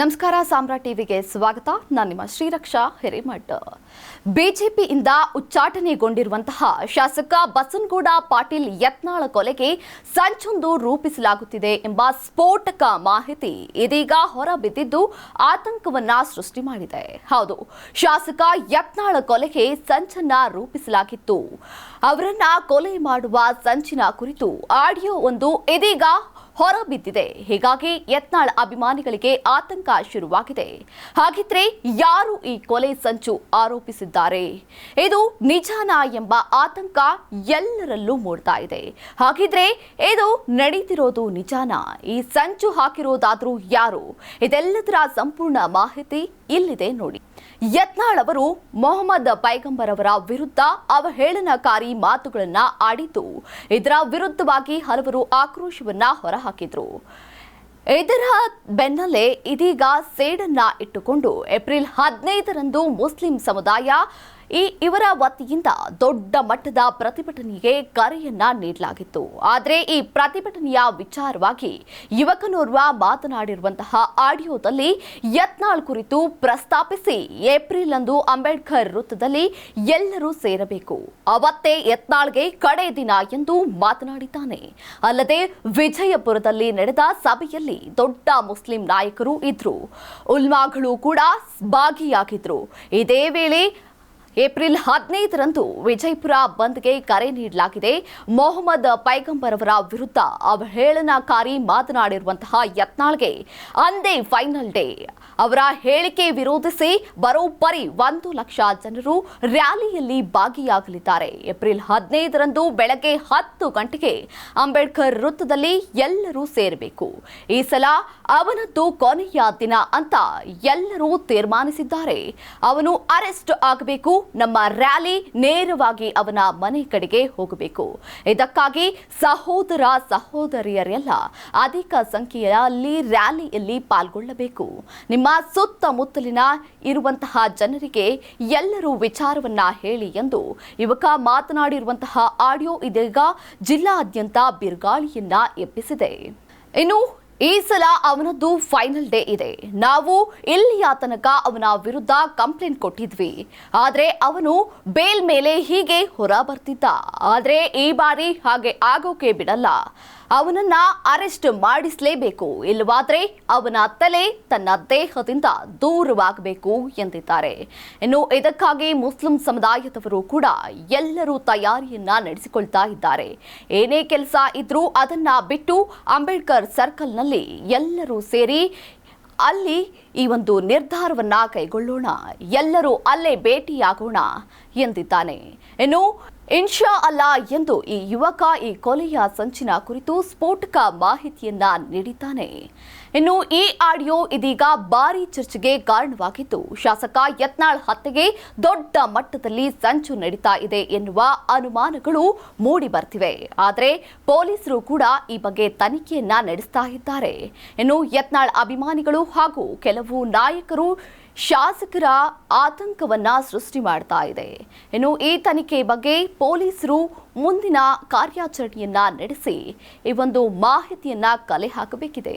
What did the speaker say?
ನಮಸ್ಕಾರ ಸಾಮ್ರಾಟ್ ಟಿವಿಗೆ ಸ್ವಾಗತ. ನಾನು ನಿಮ್ಮ ಶ್ರೀರಕ್ಷಾ ಹಿರೇಮಠ್. ಬಿಜೆಪಿಯಿಂದ ಉಚ್ಚಾಟನೆಗೊಂಡಿರುವಂತಹ ಶಾಸಕ ಬಸನಗೌಡ ಪಾಟೀಲ್ ಯತ್ನಾಳ ಕೊಲೆಗೆ ಸಂಚೊಂದು ರೂಪಿಸಲಾಗುತ್ತಿದೆ ಎಂಬ ಸ್ಫೋಟಕ ಮಾಹಿತಿ ಇದೀಗ ಹೊರಬಿದ್ದಿದ್ದು ಆತಂಕವನ್ನ ಸೃಷ್ಟಿ ಮಾಡಿದೆ. ಹೌದು, ಶಾಸಕ ಯತ್ನಾಳ ಕೊಲೆಗೆ ಸಂಚನ್ನ ರೂಪಿಸಲಾಗಿತ್ತು. ಅವರನ್ನ ಕೊಲೆ ಮಾಡುವ ಸಂಚಿನ ಕುರಿತು ಆಡಿಯೋ ಒಂದು ಇದೀಗ ಹೊರಬಿದ್ದಿದೆ. ಹೀಗಾಗಿ ಯತ್ನಾಳ್ ಅಭಿಮಾನಿಗಳಿಗೆ ಆತಂಕ ಶುರುವಾಗಿದೆ. ಹಾಗಿದ್ರೆ ಯಾರು ಈ ಕೊಲೆ ಸಂಚು ಆರೋಪಿಸಿದ್ದಾರೆ? ಇದು ನಿಜಾನಾ ಎಂಬ ಆತಂಕ ಎಲ್ಲರಲ್ಲೂ ಮೂಡ್ತಾ ಇದೆ. ಹಾಗಿದ್ರೆ ಇದು ನಡೀತಿರೋದು ನಿಜಾನಾ? ಈ ಸಂಚು ಹಾಕಿರೋದಾದ್ರೂ ಯಾರು? ಇದೆಲ್ಲದರ ಸಂಪೂರ್ಣ ಮಾಹಿತಿ ಇಲ್ಲಿದೆ ನೋಡಿ. ಯತ್ನಾಳ್ ಅವರು ಮೊಹಮ್ಮದ್ ಪೈಗಂಬರ್ ಅವರ ವಿರುದ್ಧ ಅವಹೇಳನಕಾರಿ ಮಾತುಗಳನ್ನ ಆಡಿದ್ದು, ಇದರ ವಿರುದ್ಧವಾಗಿ ಹಲವರು ಆಕ್ರೋಶವನ್ನ ಹೊರಹಾಕಿದ್ರು. ಇದರ ಬೆನ್ನಲ್ಲೇ ಇದೀಗ ಸೇಡನ್ನ ಇಟ್ಟುಕೊಂಡು ಏಪ್ರಿಲ್ ಹದಿನೈದರಂದು ಮುಸ್ಲಿಂ ಸಮುದಾಯ ಈ ಇವರ ವತಿಯಿಂದ ದೊಡ್ಡ ಮಟ್ಟದ ಪ್ರತಿಭಟನೆಗೆ ಕರೆಯನ್ನ ನೀಡಲಾಗಿತ್ತು. ಆದರೆ ಈ ಪ್ರತಿಭಟನೆಯ ವಿಚಾರವಾಗಿ ಯುವಕನೋರ್ವ ಮಾತನಾಡಿರುವಂತಹ ಆಡಿಯೋದಲ್ಲಿ ಯತ್ನಾಳ್ ಕುರಿತು ಪ್ರಸ್ತಾಪಿಸಿ ಏಪ್ರಿಲ್ ಅಂದು ಅಂಬೇಡ್ಕರ್ ವೃತ್ತದಲ್ಲಿ ಎಲ್ಲರೂ ಸೇರಬೇಕು. ಅವತ್ತೇ ಯತ್ನಾಳ್ಗೆ ಕಡೆ ದಿನ ಎಂದು ಮಾತನಾಡಿದ್ದಾನೆ. ಅಲ್ಲದೆ ವಿಜಯಪುರದಲ್ಲಿ ನಡೆದ ಸಭೆಯಲ್ಲಿ ದೊಡ್ಡ ಮುಸ್ಲಿಂ ನಾಯಕರು ಇದ್ರು. ಉಲ್ಮಾಗಳು ಕೂಡ ಭಾಗಿಯಾಗಿದ್ರು. ಇದೇ ವೇಳೆ ಏಪ್ರಿಲ್ ಹದಿನೈದರಂದು ವಿಜಯಪುರ ಬಂದ್ಗೆ ಕರೆ ನೀಡಲಾಗಿದೆ. ಮೊಹಮ್ಮದ್ ಪೈಗಂಬರ್ ಅವರ ವಿರುದ್ಧ ಅವಹೇಳನಕಾರಿ ಮಾತನಾಡಿರುವಂತಹ ಯತ್ನಾಳ್ಗೆ ಅಂದೇ ಫೈನಲ್ ಡೇ. ಅವರ ಹೇಳಿಕೆ ವಿರೋಧಿಸಿ ಬರೋಬ್ಬರಿ ಒಂದು ಲಕ್ಷ ಜನರು ರ್ಯಾಲಿಯಲ್ಲಿ ಭಾಗಿಯಾಗಲಿದ್ದಾರೆ. ಏಪ್ರಿಲ್ ಹದಿನೈದರಂದು ಬೆಳಗ್ಗೆ ಹತ್ತು ಗಂಟೆಗೆ ಅಂಬೇಡ್ಕರ್ ವೃತ್ತದಲ್ಲಿ ಎಲ್ಲರೂ ಸೇರಬೇಕು. ಈ ಸಲ ಅವನದ್ದು ಕೊನೆಯ ದಿನ ಅಂತ ಎಲ್ಲರೂ ತೀರ್ಮಾನಿಸಿದ್ದಾರೆ. ಅವನು ಅರೆಸ್ಟ್ ಆಗಬೇಕು. ನಮ್ಮ ರ್ಯಾಲಿ ನೇರವಾಗಿ ಅವನ ಮನೆ ಕಡೆಗೆ ಹೋಗಬೇಕು. ಇದಕ್ಕಾಗಿ ಸಹೋದರ ಸಹೋದರಿಯರೆಲ್ಲ ಅಧಿಕ ಸಂಖ್ಯೆಯಲ್ಲಿ ರ್ಯಾಲಿಯಲ್ಲಿ ಪಾಲ್ಗೊಳ್ಳಬೇಕು. ನಿಮ್ಮ ಸುತ್ತಮುತ್ತಲಿನ ಇರುವಂತಹ ಜನರಿಗೆ ಎಲ್ಲರೂ ವಿಚಾರವನ್ನ ಹೇಳಿ ಎಂದು ಯುವಕ ಮಾತನಾಡಿರುವಂತಹ ಆಡಿಯೋ ಇದೀಗ ಜಿಲ್ಲಾದ್ಯಂತ ಬಿರುಗಾಳಿಯನ್ನ ಎಬ್ಬಿಸಿದೆ. ಇನ್ನು ಈ ಸಲ ಅವನದ್ದು ಫೈನಲ್ ಡೇ ಇದೆ. ನಾವು ಇಲ್ಲಿಯ ತನಕ ಅವನ ವಿರುದ್ಧ ಕಂಪ್ಲೇಂಟ್ ಕೊಟ್ಟಿದ್ವಿ. ಆದ್ರೆ ಅವನು ಬೇಲ್ ಮೇಲೆ ಹೀಗೆ ಹೊರ ಬರ್ತಿದ್ದ. ಆದ್ರೆ ಈ ಬಾರಿ ಹಾಗೆ ಆಗೋಕೆ ಬಿಡಲ್ಲ. ಅವನನ್ನ ಅರೆಸ್ಟ್ ಮಾಡಿಸಲೇಬೇಕು. ಇಲ್ಲವಾದ್ರೆ ಅವನ ತಲೆ ತನ್ನ ದೇಹದಿಂದ ದೂರವಾಗಬೇಕು ಎಂದಿದ್ದಾರೆ. ಇನ್ನು ಇದಕ್ಕಾಗಿ ಮುಸ್ಲಿಂ ಸಮುದಾಯದವರು ಕೂಡ ಎಲ್ಲರೂ ತಯಾರಿಯನ್ನ ನಡೆಸಿಕೊಳ್ತಾ ಇದ್ದಾರೆ. ಏನೇ ಕೆಲಸ ಇದ್ರೂ ಅದನ್ನ ಬಿಟ್ಟು ಅಂಬೇಡ್ಕರ್ ಸರ್ಕಲ್ನಲ್ಲಿ ಎಲ್ಲರೂ ಸೇರಿ ಅಲ್ಲಿ ಈ ಒಂದು ನಿರ್ಧಾರವನ್ನ ಕೈಗೊಳ್ಳೋಣ. ಎಲ್ಲರೂ ಅಲ್ಲೇ ಭೇಟಿಯಾಗೋಣ ಎಂದಿದ್ದಾನೆ. ಇನ್ನು ಇನ್ಶಾ ಅಲ್ಲಾ ಎಂದು ಈ ಯುವಕ ಈ ಕೊಲೆಯ ಸಂಚಿನ ಕುರಿತು ಸ್ಫೋಟಕ ಮಾಹಿತಿಯನ್ನ ನೀಡಿದ್ದಾನೆ. ಇನ್ನು ಈ ಆಡಿಯೋ ಇದೀಗ ಭಾರಿ ಚರ್ಚೆಗೆ ಕಾರಣವಾಗಿದ್ದು, ಶಾಸಕ ಯತ್ನಾಳ್ ಹತ್ಯೆಗೆ ದೊಡ್ಡ ಮಟ್ಟದಲ್ಲಿ ಸಂಚು ನಡೀತಾ ಇದೆ ಎನ್ನುವ ಅನುಮಾನಗಳು ಮೂಡಿ ಬರ್ತಿವೆ. ಆದರೆ ಪೊಲೀಸರು ಕೂಡ ಈ ಬಗ್ಗೆ ತನಿಖೆಯನ್ನ ನಡೆಸ್ತಾ ಇದ್ದಾರೆ. ಇನ್ನು ಯತ್ನಾಳ್ ಅಭಿಮಾನಿಗಳು ಹಾಗೂ ಕೆಲವು ನಾಯಕರು ಶಾಸಕರ ಆತಂಕವನ್ನ ಸೃಷ್ಟಿ ಮಾಡ್ತಾ ಇದೆ. ಇನ್ನು ಈ ತನಿಖೆ ಬಗ್ಗೆ ಪೊಲೀಸರು ಮುಂದಿನ ಕಾರ್ಯಾಚರಣೆಯನ್ನ ನಡೆಸಿ ಈ ಒಂದು ಮಾಹಿತಿಯನ್ನ ಕಲೆ ಹಾಕಬೇಕಿದೆ.